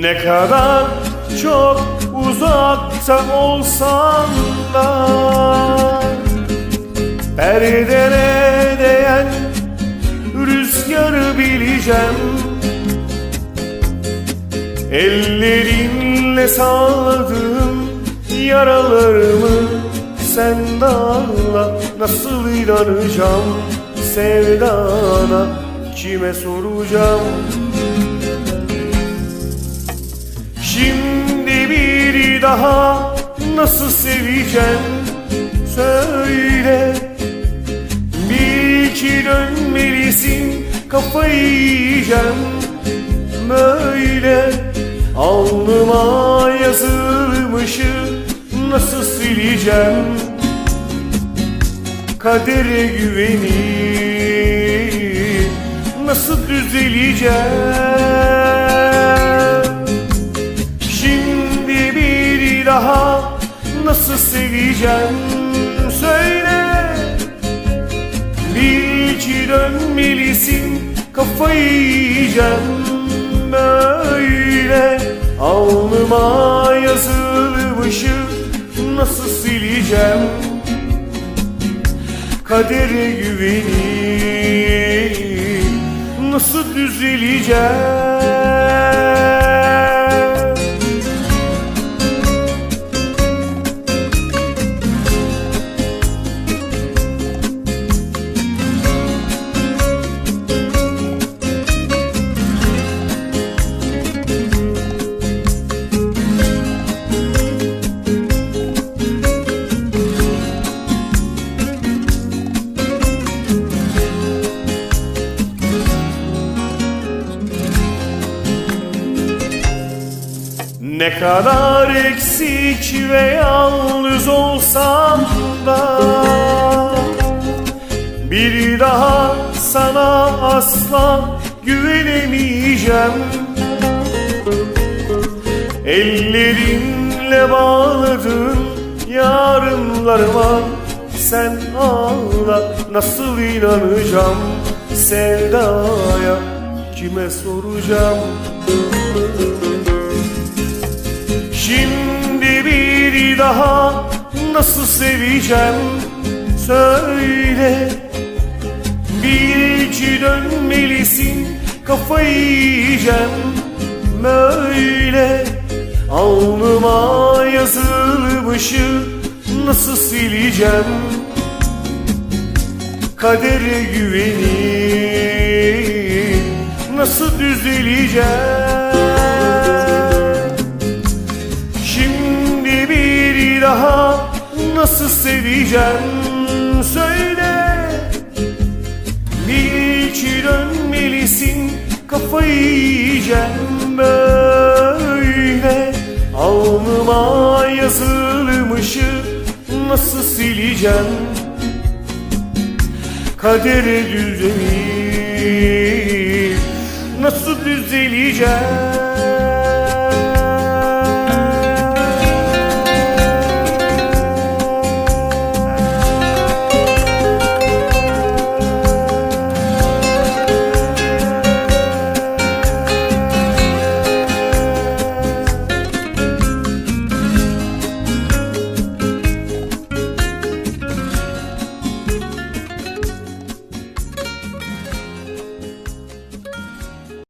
Ne kadar çok uzakta olsan da Perdelere değen rüzgarı bileceğim. Ellerinle sağladığım yaralarımı sen dağla Nasıl inanacağım? Sevdana kime soracağım Şimdi bir daha nasıl seveceğim? Söyle. Bil ki dönmelisin kafayı yiyeceğim. Böyle alnıma yazılmışı nasıl sileceğim? Kadere güvenip nasıl düzeleceğim seveceğim söyle. Bil ki dönmelisin kafayı yiyeceğim Böyle. Alnıma yazılmışı nasıl sileceğim? Kadere güvenip nasıl düzeleceğim Ne kadar eksik ve yalnız olsam da Bir daha sana asla güvenemeyeceğim. Ellerinle bağladın yarınlarıma Sen ağla nasıl inanacağım? Sevdaya kime soracağım Şimdi bir daha nasıl seveceğim? Söyle. Bil ki dönmelisin kafayı yiyeceğim. Böyle alnıma yazılmışı nasıl sileceğim? Kadere güvenip nasıl düzeleceğim nasıl seveceğim söyle. Bil ki dönmelisin kafayı yiyeceğim böyle. Alnıma yazılmışı nasıl sileceğim? Kadere düzenir nasıl düzeleceğim